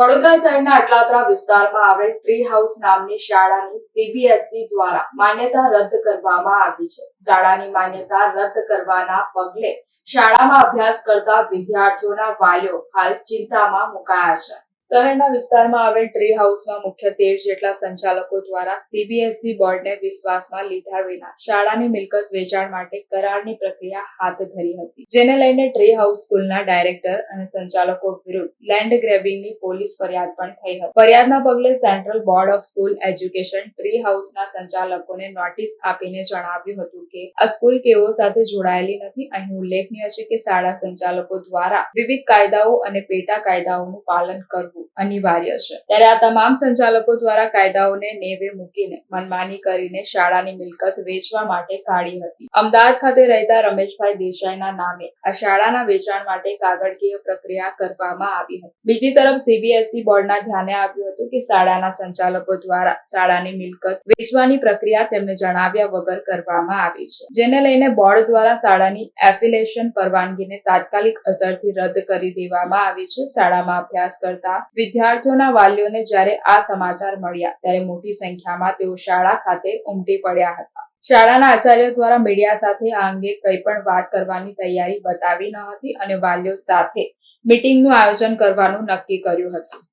વડોદરા શહેરના અટલાત્રા વિસ્તારમાં આવેલ ટ્રી હાઉસ નામની શાળાની સીબીએસઈ દ્વારા માન્યતા રદ કરવામાં આવી છે. શાળાની માન્યતા રદ કરવાના પગલે શાળામાં અભ્યાસ કરતા વિદ્યાર્થીઓના વાલીઓ હાલ ચિંતામાં મુકાયા છે. શહેરના વિસ્તારમાં આવેલ ટ્રી હાઉસમાં મુખ્ય તેર જેટલા સંચાલકો દ્વારા સીબીએસઈ બોર્ડને વિશ્વાસમાં લીધા વિના શાળાની મિલકત વેચાણ માટે કરારની પ્રક્રિયા હાથ ધરી હતી. જેને લઈને ટ્રી હાઉસ સ્કૂલના ડાયરેક્ટર અને સંચાલકો વિરુદ્ધ લેન્ડ ગ્રેબિંગની પોલીસ ફરિયાદ પણ થઈ હતી. ફરિયાદના પગલે central board of school education tree હાઉસના સંચાલકોને નોટિસ આપીને જણાવ્યું હતું કે, આ સ્કૂલ કેવો સાથે જોડાયેલી નથી. અહીં ઉલ્લેખનીય છે કે શાળા સંચાલકો દ્વારા વિવિધ કાયદાઓ અને પેટા કાયદાઓનું પાલન કરવું અનિવાર્ય છે. ત્યારે આ તમામ સંચાલકો દ્વારા કાયદાઓને નેવે મૂકીને, મનમાની કરીને શાળાની મિલકત વેચવા માટે કાઢી હતી. અમદાવાદ ખાતે રહેતા રમેશભાઈ દેસાઈના નામે આ શાળાના વેચાણ માટે કાગળકીય પ્રક્રિયા કરવામાં આવી હતી. બીજી તરફ સીબીએસઈ બોર્ડના ધ્યાને આવ્યું હતું કે શાળાના સંચાલકો દ્વારા શાળાની મિલકત વેચવાની પ્રક્રિયા તેમને જણાવ્યા વગર કરવામાં આવી છે. જેને લઈને બોર્ડ દ્વારા શાળાની એફિલેશન પરવાનગીને તાત્કાલિક અસરથી રદ કરી દેવામાં આવી છે. શાળામાં અભ્યાસ કરતા વિદ્યાર્થીઓના વાલીઓને જ્યારે આ સમાચાર મળ્યા, ત્યારે મોટી સંખ્યામાં તેઓ શાળા ખાતે ઉમટી પડ્યા હતા. શાળાના આચાર્ય દ્વારા મીડિયા સાથે આ અંગે કંઈ પણ વાત કરવાની તૈયારી બતાવી ન હતી અને વાલીઓ સાથે મીટિંગનું આયોજન કરવાનું નક્કી કર્યું હતું.